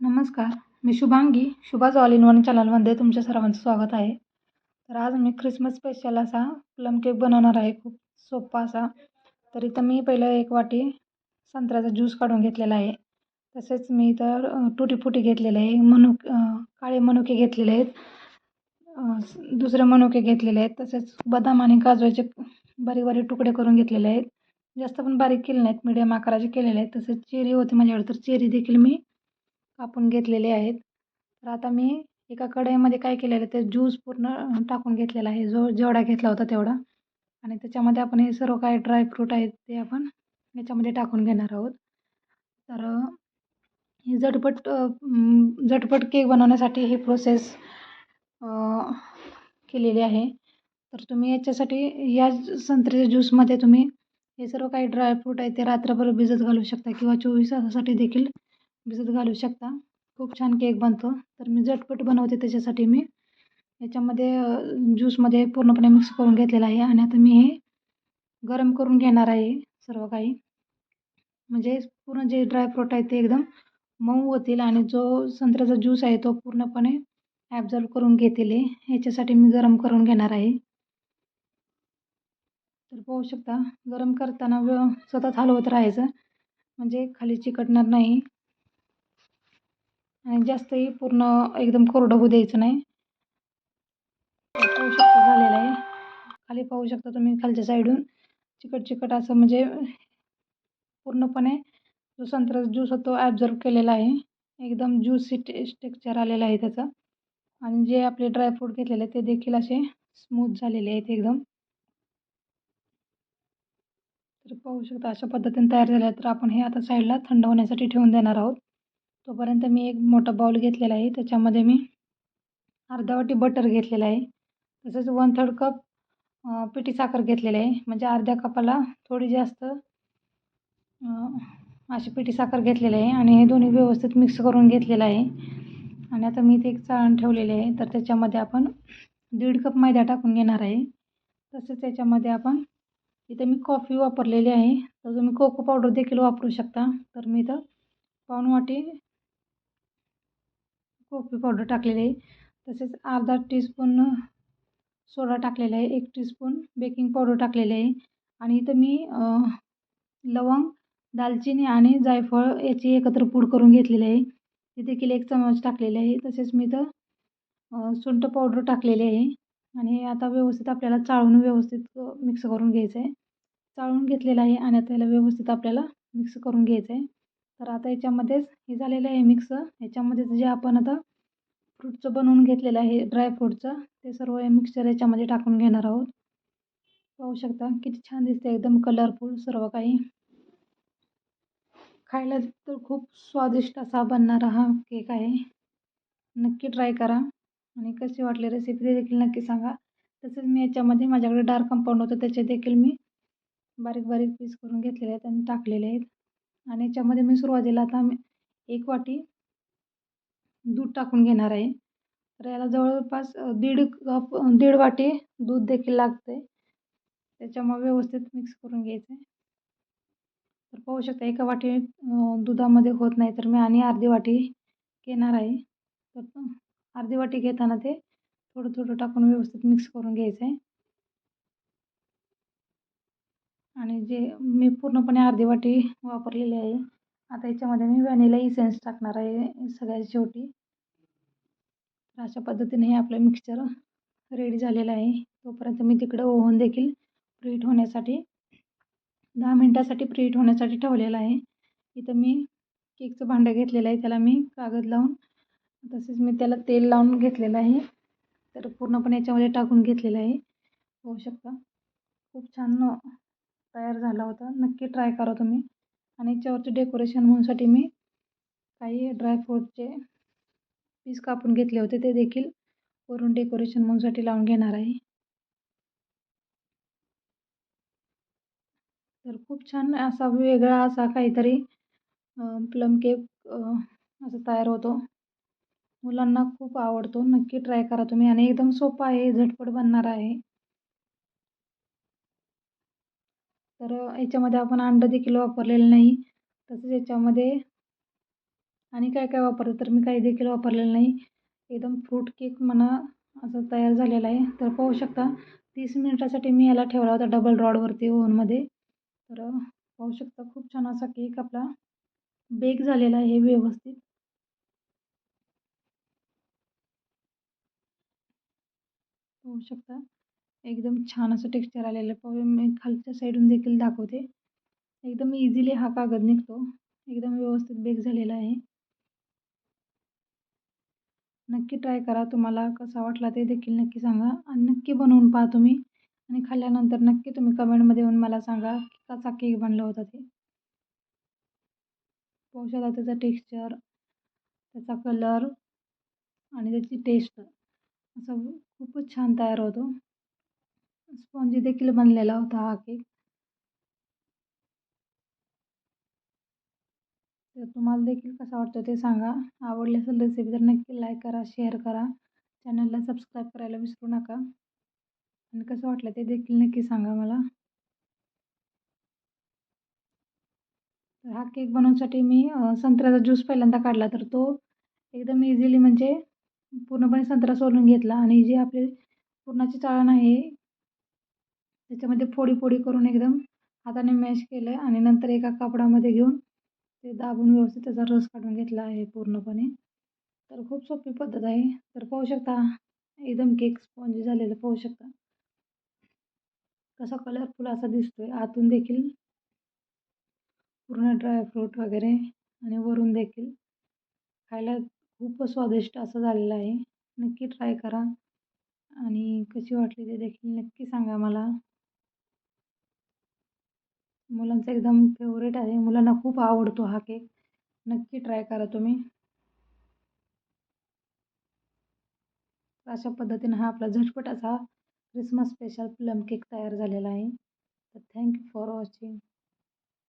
नमस्कार मी Shubhangi Shubhaj all in one चॅनलमध्ये तुमच्या सर्वांचं स्वागत आहे. तर आज मी ख्रिसमस स्पेशल असा प्लम केक बनवणार आहे खूप सोपा असा. तर इथं मी पहिलं एक वाटी संत्र्याचा ज्यूस काढून घेतलेला आहे. तसेच मी इथं टुटी फुटी घेतलेले आहे मनुक काळे मनुके घेतलेले आहेत. दुसरे मनुके घेतलेले आहेत. तसेच बदाम आणि काजूचे बारीक बारीक तुकडे करून घेतलेले आहेत. जास्त पण बारीक केले नाहीत मीडियम आकाराचे केलेले आहेत. तसेच चेरी होती माझ्याकडे तर चेरी देखील मी कापून घेतलेले आहेत. तर आता मी एका कढईमध्ये काय केलेलं आहे ते ज्यूस पूर्ण टाकून घेतलेला आहे. जो जेवढा घेतला होता तेवढा. आणि त्याच्यामध्ये आपण हे सर्व काय ड्रायफ्रूट आहेत ते आपण याच्यामध्ये टाकून घेणार आहोत. तर ही झटपट झटपट केक बनवण्यासाठी ही प्रोसेस केलेली आहे. तर तुम्ही याच्यासाठी या संत्र्याच्या ज्यूसमध्ये तुम्ही हे सर्व काही ड्रायफ्रूट आहे ते रात्रभर भिजत घालू शकता किंवा चोवीस तासासाठी देखील भिजत घालू शकता. खूप छान केक बनतो. तर मी झटपट बनवते त्याच्यासाठी मी. याच्यामध्ये ज्यूसमध्ये पूर्णपणे मिक्स करून घेतलेला आहे आणि आता मी हे गरम करून घेणार आहे सर्व काही. म्हणजे पूर्ण जे ड्रायफ्रूट आहे ते एकदम मऊ होतील आणि जो संत्र्याचा ज्यूस आहे तो पूर्णपणे ॲब्झॉर्ब करून घेतील ह्याच्यासाठी मी गरम करून घेणार आहे. तर पाहू शकता गरम करताना स्वतःच सतत हलवत राहायचं. म्हणजे खाली चिकटणार नाही. आणि जास्तही पूर्ण एकदम कोरडं होऊ द्यायचं नाही. पाहू शकता झालेलं आहे. खाली पाहू शकता तुम्ही खालच्या साईडून चिकट चिकट असं म्हणजे पूर्णपणे जो संत्र्याचा ज्यूस होतो ॲब्झर्व केलेला आहे. एकदम ज्यूसी टेक्स्चर आलेलं आहे त्याचं. आणि जे आपले ड्रायफ्रूट घेतलेले ते देखील असे स्मूथ झालेले आहेत एकदम. तर पाहू शकता अशा पद्धतीने तयार झाल्या तर आपण हे आता साईडला थंड होण्यासाठी ठेवून देणार आहोत. तोपर्यंत मी एक मोठा बाउल घेतलेला आहे. त्याच्यामध्ये मी अर्धा वाटी बटर घेतलेलं आहे. तसंच वन थर्ड कप पिठी साखर घेतलेला आहे. म्हणजे अर्ध्या कपाला थोडी जास्त अशी पिठी साखर घेतलेली आहे. आणि हे दोन्ही व्यवस्थित मिक्स करून घेतलेलं आहे. आणि आता मी इथे एक चाळण ठेवलेले आहे. तर त्याच्यामध्ये आपण दीड कप मैदा टाकून घेणार आहे. तसेच त्याच्यामध्ये आपण इथे मी कॉफी वापरलेली आहे. तर तुम्ही कोको पावडर देखील वापरू शकता. तर मी इथं पाऊण वाटी कॉफी पावडर टाकलेली आहे. तसेच अर्धा टीस्पून सोडा टाकलेला आहे. एक टीस्पून बेकिंग पावडर टाकलेले आहे. आणि इथं मी लवंग दालचिनी आणि जायफळ याची एकत्र पूड करून घेतलेली आहे. ती देखील एक चमच टाकलेले आहे. तसेच मी इथं सुंठ पावडर टाकलेली आहे. आणि आता व्यवस्थित आपल्याला चाळून व्यवस्थित मिक्स करून घ्यायचं आहे चाळून घेतलेलं आहे आणि आता याला व्यवस्थित आपल्याला मिक्स करून घ्यायचं आहे तर आता याच्यामध्येच हे झालेलं आहे मिक्स याच्यामध्येच जे आपण आता फ्रूटचं बनवून घेतलेलं आहे ड्रायफ्रूटचं ते सर्व हे मिक्सचर याच्यामध्ये टाकून घेणार आहोत. पाहू शकता किती छान दिसते एकदम कलरफुल सर्व काही. खायला तर खूप स्वादिष्ट असा बनणारा हा केक आहे. नक्की ट्राय करा. आणि कशी वाटली रेसिपी देखील नक्की सांगा. तसेच मी याच्यामध्ये माझ्याकडे डार्क कंपाऊंड होतं त्याचे देखील मी बारीक बारीक पीस करून घेतलेले आहेत आणि टाकलेले आहेत. आणि याच्यामध्ये मी सुरुवातीला आता एक वाटी दूध टाकून घेणार आहे. तर याला जवळपास दीड कप दीड वाटी दूध देखील लागते त्याच्यामुळे व्यवस्थित मिक्स करून घ्यायचं आहे तर पाहू शकता एका वाटी दुधामध्ये होत नाही तर मी आणि अर्धी वाटी घेणार आहे. तर अर्धी वाटी घेताना ते थोडं थोडं टाकून व्यवस्थित मिक्स करून घ्यायचं आहे आणि जे मी पूर्णपणे अर्धी वाटी वापरलेली आहे आता याच्यामध्ये मी व्हॅनिला इसेन्स टाकणार आहे सगळ्यात शेवटी. अशा पद्धतीने हे आपलं मिक्सचर रेडी झालेलं आहे. तोपर्यंत मी तिकडं ओव्हन देखील प्रीट होण्यासाठी दहा मिनटासाठी प्रीट होण्यासाठी ठेवलेलं आहे. इथं मी केकचं भांडं घेतलेलं आहे त्याला मी कागद लावून तसेच मी त्याला तेल लावून घेतलेलं आहे. तर पूर्णपणे याच्यामध्ये टाकून घेतलेलं आहे. होऊ शकता. खूप छान तयार झाला होता. नक्की ट्राय करा तुम्ही. आणि याच्यावरचे डेकोरेशन म्हणूनसाठी मी काही ड्रायफ्रूटचे पीस कापून घेतले होते. ते देखील वरून डेकोरेशन म्हणूनसाठी लावून घेणार आहे. तर खूप छान असा वेगळा असा काहीतरी प्लम केक असं तयार होतो. मुलांना खूप आवडतो. नक्की ट्राय करा तुम्ही. आणि एकदम सोपा आहे. झटपट बनणार आहे. तर याच्यामध्ये आपण अंडं देखील वापरलेलं नाही. तसंच याच्यामध्ये आणि काय काय वापरलं तर मी काही देखील वापरलेलं नाही. एकदम फ्रूट केक म्हणा असं तयार झालेला आहे. तर पाहू शकता तीस मिनिटासाठी मी याला ठेवला होता डबल रॉडवरती ओव्हनमध्ये तर पाहू शकता खूप छान असा केक आपला बेक झालेला आहे व्यवस्थित. पाहू शकता. एकदम छान असं टेक्स्चर आलेलं. पाहू मी खालच्या साईडून देखील दाखवते. एकदम इझिली हा कागद निघतो. एकदम व्यवस्थित बेक झालेला आहे. नक्की ट्राय करा. तुम्हाला कसा वाटला ते देखील नक्की सांगा. आणि नक्की बनवून पहा तुम्ही. आणि खाल्ल्यानंतर नक्की तुम्ही कमेंटमध्ये येऊन मला सांगा की कसा केक बनला होता ते. पाहू शकता त्याचा टेक्स्चर त्याचा कलर आणि त्याची टेस्ट असं खूपच छान तयार होतो. स्पॉन्जी देखील बनलेला होता हा केक. तर तुम्हाला देखील कसा वाटतं ते सांगा. आवडली असेल रेसिपी तर नक्की लाईक करा शेअर करा. चॅनलला सबस्क्राईब करायला विसरू नका. आणि कसं वाटलं ते देखील नक्की सांगा मला. तर हा केक बनवण्यासाठी मी संत्र्याचा ज्यूस पहिल्यांदा काढला. तर तो एकदम इझिली म्हणजे पूर्णपणे संत्रा सोलून घेतला. आणि जी आपली पुरणाची चाळण आहे त्याच्यामध्ये फोडी फोडी करून एकदम हाताने मॅश केलं आणि नंतर एका कापडामध्ये घेऊन ते दाबून व्यवस्थित त्याचा रस काढून घेतला आहे पूर्णपणे. तर खूप सोपी पद्धत आहे. तर पाहू शकता एकदम केक स्पॉन्जी झालेलं पाहू शकता. कसा कलरफुल असा दिसतोय. आतून देखील पूर्ण ड्रायफ्रूट वगैरे आणि वरून देखील खायला खूप स्वादिष्ट असं झालेलं आहे. नक्की ट्राय करा आणि कशी वाटली ते देखील नक्की सांगा मला. मुलांचा एकदम फेवरेट आहे. मुलांना खूप आवडतो हा केक नक्की ट्राय करा तुम्ही. अशा पद्धतीनं हा आपला झटपट असा क्रिसमस स्पेशल प्लम केक तयार झालेला आहे. तर थँक्यू फॉर वॉचिंग